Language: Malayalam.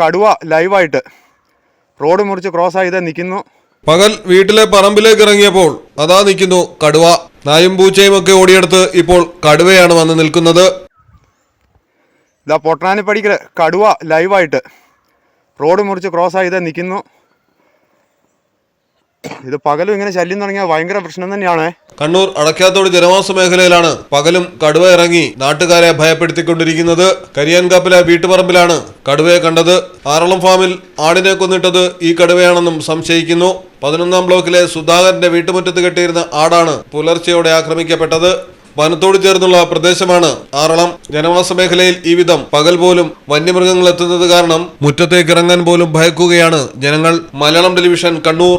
കടുവ ലൈവായിട്ട് റോഡ് മുറിച്ച് ക്രോസ് ആയി നിൽക്കുന്നു പകൽ വീട്ടിലെ പറമ്പിലേക്ക് ഇറങ്ങിയപ്പോൾ അതാ നിൽക്കുന്നു കടുവ. നായും പൂച്ചയും ഒക്കെ ഓടിയെടുത്ത് ഇപ്പോൾ കടുവയാണ് വന്ന് നിൽക്കുന്നത്. ഇതാ പൊട്ടനാനിപ്പടിക്കൽ കടുവ ലൈവായിട്ട് റോഡ് മുറിച്ച് ക്രോസ് ആയി നിൽക്കുന്നു ഇത് പകലും ഇങ്ങനെ ശല്യം തുടങ്ങിയ ഭയങ്കര പ്രശ്നം തന്നെയാണ്. കണ്ണൂർ അടക്കാത്തോട് ജനവാസ മേഖലയിലാണ് പകലും കടുവ ഇറങ്ങി നാട്ടുകാരെ ഭയപ്പെടുത്തിക്കൊണ്ടിരിക്കുന്നത്. കരിയാൻകാപ്പിലെ വീട്ടുപറമ്പിലാണ് കടുവയെ കണ്ടത്. ആറളം ഫാമിൽ ആടിനെ കൊന്നിട്ടത് ഈ കടുവയാണെന്നും സംശയിക്കുന്നു. പതിനൊന്നാം ബ്ലോക്കിലെ സുധാകരന്റെ വീട്ടുമുറ്റത്ത് കെട്ടിയിരുന്ന ആടാണ് പുലർച്ചെയോടെ ആക്രമിക്കപ്പെട്ടത്. വനത്തോട് ചേർന്നുള്ള പ്രദേശമാണ് ആറളം. ജനവാസ മേഖലയിൽ ഈ വിധം പകൽ പോലും വന്യമൃഗങ്ങൾ എത്തുന്നത് കാരണം മുറ്റത്തേക്ക് ഇറങ്ങാൻ പോലും ഭയക്കുകയാണ് ജനങ്ങൾ. മലയാളം ടെലിവിഷൻ കണ്ണൂർ.